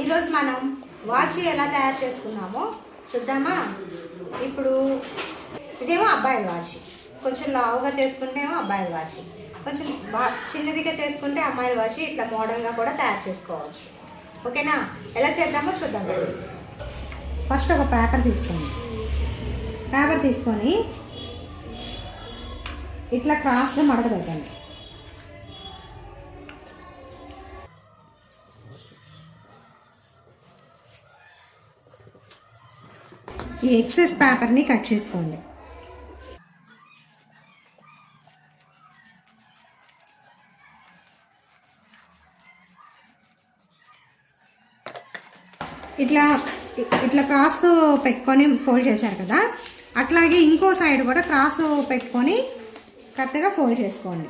ఈరోజు మనం వాచ్ ఎలా తయారు చేసుకున్నామో చూద్దామా? ఇప్పుడు ఇదేమో అబ్బాయిల వాచ్. కొంచెం లావుగా చేసుకుంటేమో అబ్బాయిల వాచ్. కొంచెం చిన్నదిగా చేసుకుంటే అమ్మాయిల వాచ్ ఇట్లా మోడల్గా కూడా తయారు చేసుకోవచ్చు. ఓకేనా? ఎలా చేద్దామో చూద్దాం. ఫస్ట్ ఒక పేపర్ తీసుకోండి పేపర్ తీసుకొని ఇట్లా క్రాస్గా మడత పెట్టండి. ఈ ఎక్సెస్ పేపర్ని కట్ చేసుకోండి. ఇట్లా ఇట్లా క్రాస్ పెట్టుకొని ఫోల్డ్ చేశారు కదా? అట్లాగే ఇంకో సైడ్ కూడా క్రాస్ పెట్టుకొని కరెక్ట్గా ఫోల్డ్ చేసుకోండి.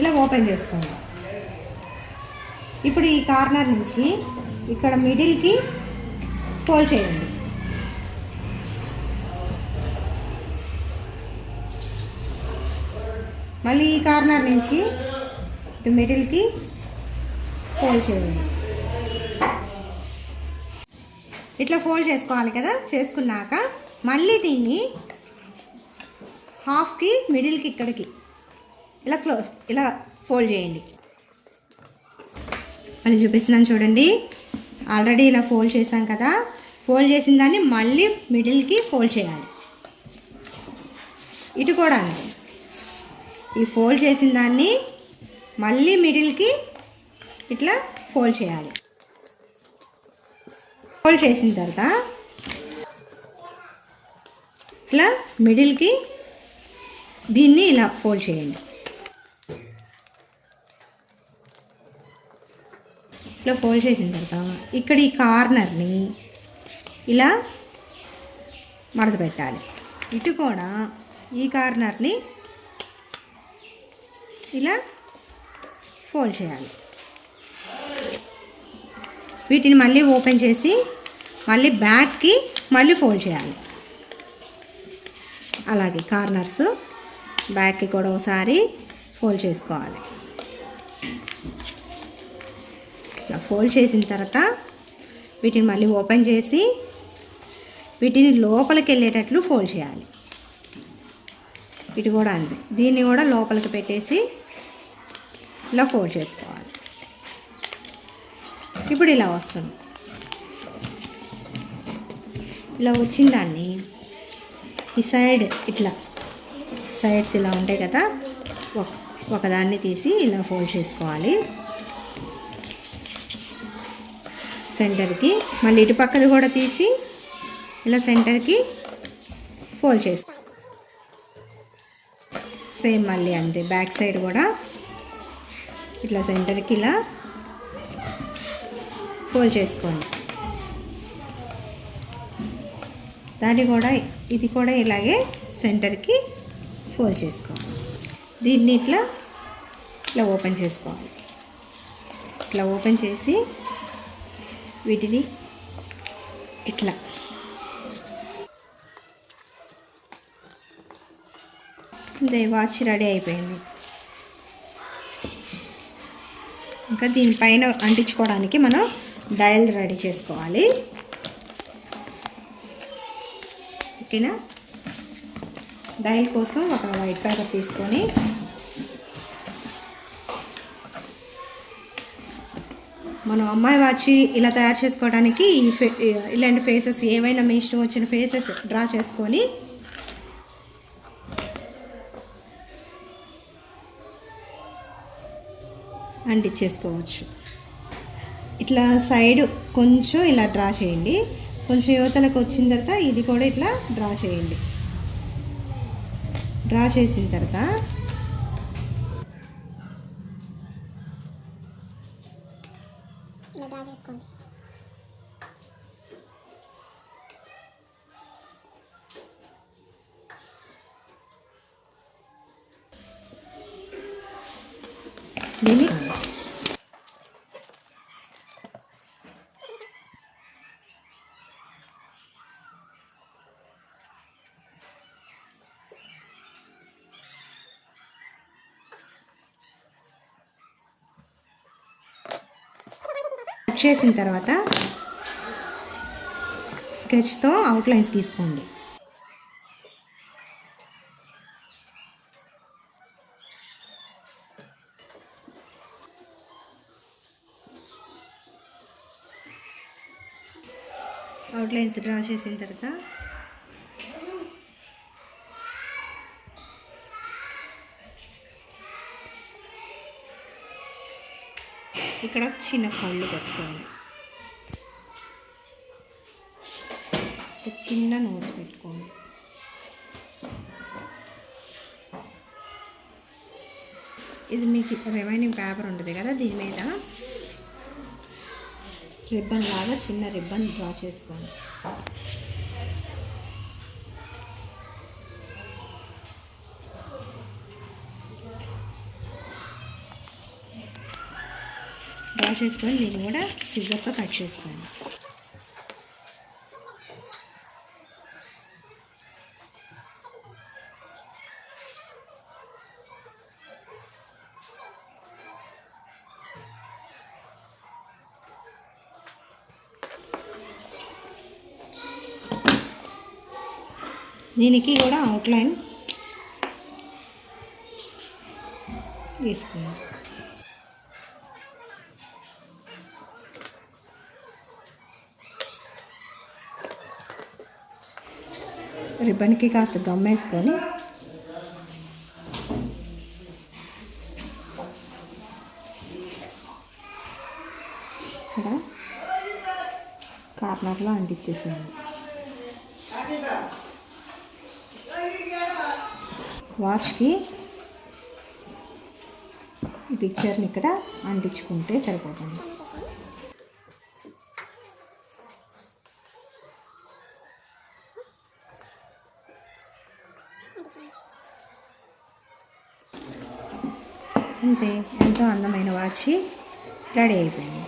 ఇలా ఓపెన్ చేసుకోండి. ఇప్పుడు ఈ కార్నర్ నుంచి ఇక్కడ మిడిల్కి ఫోల్డ్ చేయండి. మళ్ళీ ఈ కార్నర్ నుంచి ఇటు మిడిల్కి ఫోల్డ్ చేయండి. ఇట్లా ఫోల్డ్ చేసుకోవాలి కదా చేసుకున్నాక మళ్ళీ దీన్ని హాఫ్కి మిడిల్కి ఇక్కడికి ఇలా క్లోజ్ ఇలా ఫోల్డ్ చేయండి. మళ్ళీ చూపిస్తున్నాను చూడండి. ఆల్రెడీ ఇలా ఫోల్డ్ చేసాం కదా. ఫోల్డ్ చేసిన దాన్ని మళ్ళీ మిడిల్కి ఫోల్డ్ చేయాలి. ఇటు కూడా అంతే. ఈ ఫోల్డ్ చేసిన దాన్ని మళ్ళీ మిడిల్కి ఇట్లా ఫోల్డ్ చేయాలి. ఫోల్డ్ చేసిన తర్వాత ఇట్లా మిడిల్కి దీన్ని ఇలా ఫోల్డ్ చేయండి. ఇట్లా ఫోల్డ్ చేసిన తర్వాత ఇక్కడ ఈ కార్నర్ని ఇలా మడత పెట్టాలి. ఇటు కూడా ఈ కార్నర్ని ఇలా ఫోల్డ్ చేయాలి. వీటిని మళ్ళీ ఓపెన్ చేసి మళ్ళీ బ్యాక్కి మళ్ళీ ఫోల్డ్ చేయాలి. అలాగే కార్నర్స్ బ్యాక్కి కూడా ఒకసారి ఫోల్డ్ చేసుకోవాలి. ఇట్లా ఫోల్డ్ చేసిన తర్వాత వీటిని మళ్ళీ ఓపెన్ చేసి వీటిని లోపలికి వెళ్ళేటట్లు ఫోల్డ్ చేయాలి. ఇటు కూడా అంతే. దీన్ని కూడా లోపలికి పెట్టేసి ఇలా ఫోల్డ్ చేసుకోవాలి. ఇప్పుడు ఇలా వస్తుంది. ఇలా వచ్చిన దాన్ని ఈ సైడ్ ఇట్లా సైడ్స్ ఇలా ఉంటాయి కదా ఒక ఒకదాన్ని తీసి ఇలా ఫోల్డ్ చేసుకోవాలి. సెంటర్కి మళ్ళీ ఇటు పక్కది కూడా తీసి ఇలా సెంటర్కి ఫోల్డ్ చేసుకో సేమ్ మళ్ళీ అంతే బ్యాక్ సైడ్ కూడా ఇట్లా సెంటర్కి ఇలా ఫోల్డ్ చేసుకోండి. దాన్ని కూడా ఇది కూడా ఇలాగే సెంటర్కి ఫోల్డ్ చేసుకోవాలి దీన్ని ఇట్లా ఇట్లా ఓపెన్ చేసుకోవాలి. ఇట్లా ఓపెన్ చేసి వీటిని ఇట్లా. ఇదే వాచ్ రెడీ అయిపోయింది. ఇంకా దీనిపైన అంటించుకోవడానికి మనం డయల్ రెడీ చేసుకోవాలి. ఓకేనా? డయల్ కోసం ఒక వైట్ పేపర్ తీసుకొని మనం అమ్మాయి వాచి ఇలా తయారు చేసుకోవడానికి ఈ ఫే ఇలాంటి ఫేసెస్ ఏవైనా మీ ఇష్టం వచ్చిన ఫేసెస్ డ్రా చేసుకొని అంటించేసుకోవచ్చు ఇట్లా సైడ్ కొంచెం ఇలా డ్రా చేయండి. కొంచెం యువతలకు వచ్చిన తర్వాత ఇది కూడా ఇట్లా డ్రా చేయండి. డ్రా చేసిన తర్వాత ఇలా డ్రా చేసుకోండి దీన్ని చేసిన తర్వాత స్కెచ్తో అవుట్లైన్స్ గీసుకోండి అవుట్లైన్స్ డ్రా చేసిన తర్వాత ఇక్కడ చిన్న కళ్ళు పెట్టుకోండి చిన్న నోస్ పెట్టుకోండి ఇది మీకు రిమైనింగ్ పేపర్ ఉంటుంది కదా దీని మీద? రిబ్బన్ లాగా చిన్న రిబ్బన్ డ్రా చేసుకోండి వాష్ చేసుకొని దీన్ని కూడా సిజర్తో కట్ చేసుకోండి. దీనికి కూడా అవుట్లైన్ వేసుకున్నాను రిబ్బన్కి కాస్త గమ్ వేసుకొని ఇక్కడ కార్నర్లో అంటించేసాను వాచ్కి ఈ పిక్చర్ని ఇక్కడ అంటించుకుంటే సరిపోతుంది అంతే ఎంతో అందమైన వాచ్ రెడీ అయిపోయింది.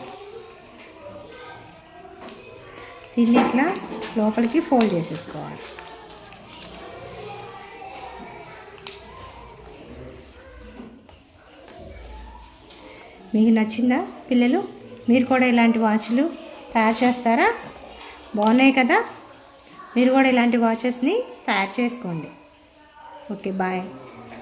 దీన్ని ఇట్లా లోపలికి ఫోల్డ్ చేసేసుకోవాలి. మీకు నచ్చిందా పిల్లలు? మీరు కూడా ఇలాంటి వాచ్లు తయారు చేస్తారా? బాగున్నాయి కదా? మీరు కూడా ఇలాంటి వాచెస్ని తయారు చేసుకోండి. Okay bye.